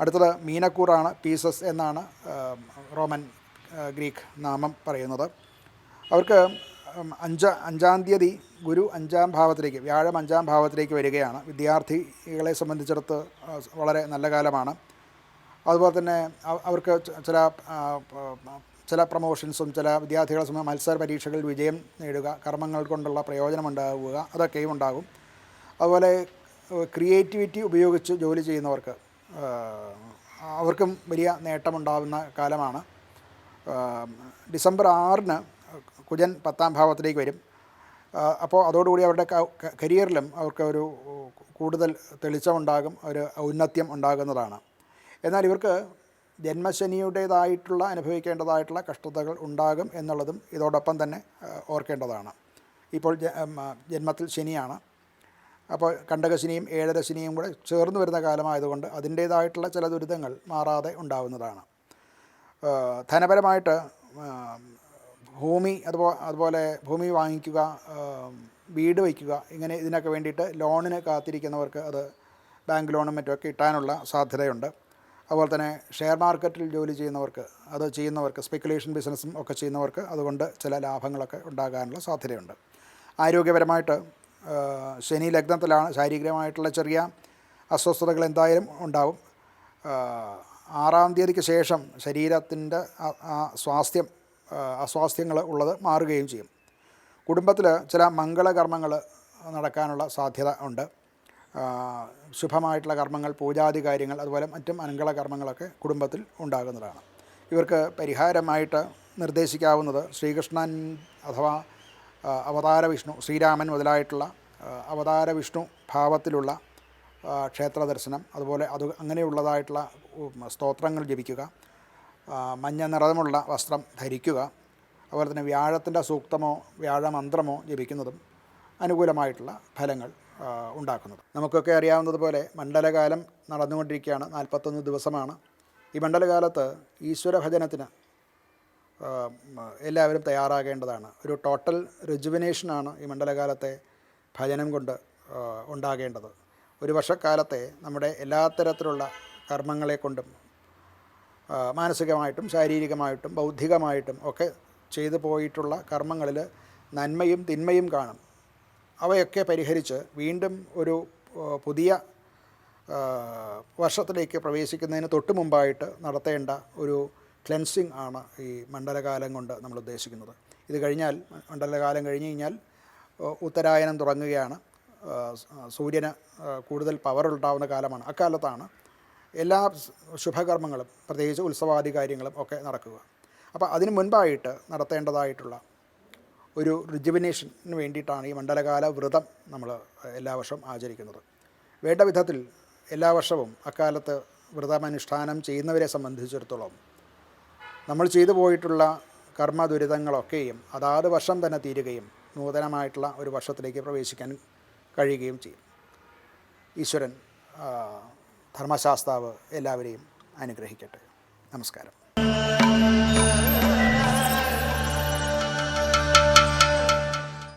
അടുത്തത് മീനക്കൂറാണ് പീസസ് എന്നാണ് റോമൻ ഗ്രീക്ക് നാമം പറയുന്നത്. അവർക്ക് അഞ്ച അഞ്ചാം തീയതി ഗുരു അഞ്ചാം ഭാവത്തിലേക്ക് വ്യാഴം അഞ്ചാം ഭാവത്തിലേക്ക് വരികയാണ്. വിദ്യാർത്ഥികളെ സംബന്ധിച്ചിടത്ത് വളരെ നല്ല കാലമാണ്. അതുപോലെ തന്നെ അവർക്ക് ചില ചില പ്രൊമോഷൻസും ചില വിദ്യാർത്ഥികളെ സംബന്ധിച്ച് മത്സര പരീക്ഷകളിൽ വിജയം നേടുക കർമ്മങ്ങൾ കൊണ്ടുള്ള പ്രയോജനമുണ്ടാവുക അതൊക്കെയും ഉണ്ടാകും. അതുപോലെ ക്രിയേറ്റിവിറ്റി ഉപയോഗിച്ച് ജോലി ചെയ്യുന്നവർക്ക് അവർക്കും വലിയ നേട്ടമുണ്ടാകുന്ന കാലമാണ്. ഡിസംബർ ആറിന് കുജൻ പത്താം ഭാവത്തിലേക്ക് വരും. അപ്പോൾ അതോടുകൂടി അവരുടെ കരിയറിലും അവർക്ക് ഒരു കൂടുതൽ തെളിച്ചമുണ്ടാകും ഒരു ഔന്നത്യം ഉണ്ടാകുന്നതാണ്. എന്നാൽ ഇവർക്ക് ജന്മശനിയുടേതായിട്ടുള്ള അനുഭവിക്കേണ്ടതായിട്ടുള്ള കഷ്ടതകൾ ഉണ്ടാകും എന്നുള്ളതും ഇതോടൊപ്പം തന്നെ ഓർക്കേണ്ടതാണ്. ഇപ്പോൾ ജന്മത്തിൽ ശനിയാണ്. അപ്പോൾ കണ്ടകശിനിയും ഏഴരശിനിയും കൂടെ ചേർന്ന് വരുന്ന കാലമായതുകൊണ്ട് അതിന്റേതായിട്ടുള്ള ചില ദുരിതങ്ങൾ മാറാതെ ഉണ്ടാവുന്നതാണ്. ധനപരമായിട്ട് ഭൂമി അതുപോലെ അതുപോലെ ഭൂമി വാങ്ങിക്കുക വീട് വയ്ക്കുക ഇങ്ങനെ ഇതിനൊക്കെ വേണ്ടിയിട്ട് ലോണിന് കാത്തിരിക്കുന്നവർക്ക് അത് ബാങ്ക് ലോണും മറ്റുമൊക്കെ കിട്ടാനുള്ള സാധ്യതയുണ്ട്. അതുപോലെ തന്നെ ഷെയർ മാർക്കറ്റിൽ ജോലി ചെയ്യുന്നവർക്ക് അത് ചെയ്യുന്നവർക്ക് സ്പെക്കുലേഷൻ ബിസിനസ്സും ഒക്കെ ചെയ്യുന്നവർക്ക് അതുകൊണ്ട് ചില ലാഭങ്ങളൊക്കെ ഉണ്ടാകാനുള്ള സാധ്യതയുണ്ട്. ആരോഗ്യപരമായിട്ട് ശനി ലഗ്നത്തിലാണ് ശാരീരികമായിട്ടുള്ള ചെറിയ അസ്വസ്ഥതകൾ എന്തായാലും ഉണ്ടാവും. ആറാം തീയതിക്ക് ശേഷം ശരീരത്തിന്റെ സ്വാസ്ഥ്യം അസ്വാസ്ഥ്യങ്ങൾ ഉള്ളത് മാറുകയും ചെയ്യും. കുടുംബത്തിൽ ചില മംഗളകർമ്മങ്ങൾ നടക്കാനുള്ള സാധ്യത ഉണ്ട്. ശുഭമായിട്ടുള്ള കർമ്മങ്ങൾ പൂജാതി കാര്യങ്ങൾ അതുപോലെ മറ്റും മംഗളകർമ്മങ്ങളൊക്കെ കുടുംബത്തിൽ ഉണ്ടാകുന്നതാണ്. ഇവർക്ക് പരിഹാരമായിട്ട് നിർദ്ദേശിക്കാവുന്നത് ശ്രീകൃഷ്ണൻ അഥവാ അവതാര വിഷ്ണു ശ്രീരാമൻ മുതലായിട്ടുള്ള അവതാര വിഷ്ണു ഭാവത്തിലുള്ള ക്ഷേത്ര ദർശനം അതുപോലെ അത് അങ്ങനെയുള്ളതായിട്ടുള്ള സ്തോത്രങ്ങൾ ജപിക്കുക മഞ്ഞ നിറമുള്ള വസ്ത്രം ധരിക്കുക അതുപോലെ തന്നെ വ്യാഴത്തിന്റെ സൂക്തമോ വ്യാഴമന്ത്രമോ ജപിക്കുന്നതും അനുകൂലമായിട്ടുള്ള ഫലങ്ങൾ ഉണ്ടാക്കുന്നത്. നമുക്കൊക്കെ അറിയാവുന്നതുപോലെ മണ്ഡലകാലം നടന്നുകൊണ്ടിരിക്കുകയാണ് നാൽപ്പത്തൊന്ന് ദിവസമാണ്. ഈ മണ്ഡലകാലത്ത് ഈശ്വര ഭജനത്തിന് ആ, മ, എല്ലാവരും തയ്യാറാകേണ്ടതാണ്. ഒരു ടോട്ടൽ റിജുവിനേഷനാണ് ഈ മണ്ഡലകാലത്തെ ഭജനം കൊണ്ട് ഉണ്ടാകേണ്ടത്. ഒരു വർഷക്കാലത്തെ നമ്മുടെ എല്ലാ തരത്തിലുള്ള കർമ്മങ്ങളെ കൊണ്ടും മാനസികമായിട്ടും ശാരീരികമായിട്ടും ബൗദ്ധികമായിട്ടും ഒക്കെ ചെയ്തു പോയിട്ടുള്ള കർമ്മങ്ങളിൽ നന്മയും തിന്മയും കാണും. അവയൊക്കെ പരിഹരിച്ച് വീണ്ടും ഒരു പുതിയ വർഷത്തിലേക്ക് പ്രവേശിക്കുന്നതിന് തൊട്ട് മുമ്പായിട്ട് നടത്തേണ്ട ഒരു ക്ലെൻസിങ് ആണ് ഈ മണ്ഡലകാലം കൊണ്ട് നമ്മൾ ഉദ്ദേശിക്കുന്നത്. ഇത് കഴിഞ്ഞാൽ മണ്ഡലകാലം കഴിഞ്ഞ് കഴിഞ്ഞാൽ ഉത്തരായനം തുടങ്ങുകയാണ്. സൂര്യന് കൂടുതൽ പവർ ഉണ്ടാവുന്ന കാലമാണ്. അക്കാലത്താണ് എല്ലാ ശുഭകർമ്മങ്ങളും പ്രത്യേകിച്ച് ഉത്സവാദി കാര്യങ്ങളും ഒക്കെ നടക്കുക. അപ്പോൾ അതിന് മുൻപായിട്ട് നടത്തേണ്ടതായിട്ടുള്ള ഒരു റിജുവിനേഷന് വേണ്ടിയിട്ടാണ് ഈ മണ്ഡലകാല വ്രതം നമ്മൾ എല്ലാ വർഷവും ആചരിക്കുന്നത്. വേണ്ട വിധത്തിൽ എല്ലാ വർഷവും അക്കാലത്ത് വ്രതമനുഷ്ഠാനം ചെയ്യുന്നവരെ സംബന്ധിച്ചിടത്തോളം നമ്മൾ ചെയ്തു പോയിട്ടുള്ള കർമ്മ ദുരിതങ്ങളൊക്കെയും അതാത് വർഷം തന്നെ തീരുകയും നൂതനമായിട്ടുള്ള ഒരു വർഷത്തിലേക്ക് പ്രവേശിക്കാൻ കഴിയുകയും ചെയ്യും. ഈശ്വരൻ ധർമ്മശാസ്താവ് എല്ലാവരെയും അനുഗ്രഹിക്കട്ടെ. നമസ്കാരം.